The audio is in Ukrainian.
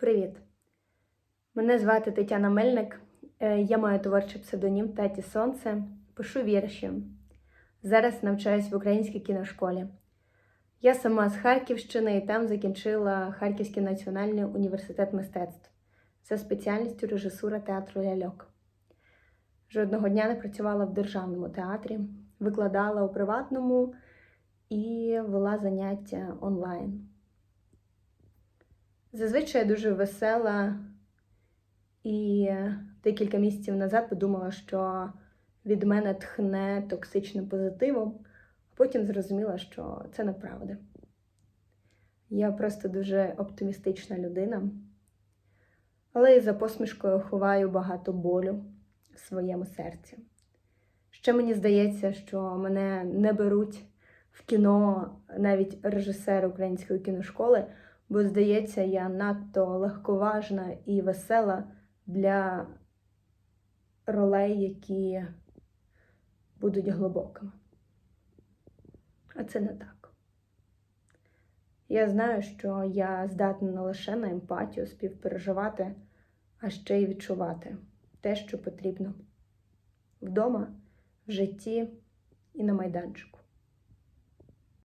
Привіт! Мене звати Тетяна Мельник. Е, Я маю творчий псевдонім Таті Сонце. Пишу вірші. Зараз навчаюсь в українській кіношколі. Я сама з Харківщини і там закінчила Харківський національний університет мистецтв за спеціальністю режисура театру ляльок. Жодного дня не працювала в державному театрі, викладала у приватному і вела заняття онлайн. Зазвичай я дуже весела і декілька місяців назад подумала, що від мене тхне токсичним позитивом, а потім зрозуміла, що це неправда. Я просто дуже оптимістична людина, але і за посмішкою ховаю багато болю в своєму серці. Ще мені здається, що мене не беруть в кіно навіть режисери української кіношколи бо, здається, я надто легковажна і весела для ролей, які будуть глибокими. А це не так. Я знаю, що я здатна не лише на емпатію, співпереживати, а ще й відчувати те, що потрібно вдома, в житті і на майданчику.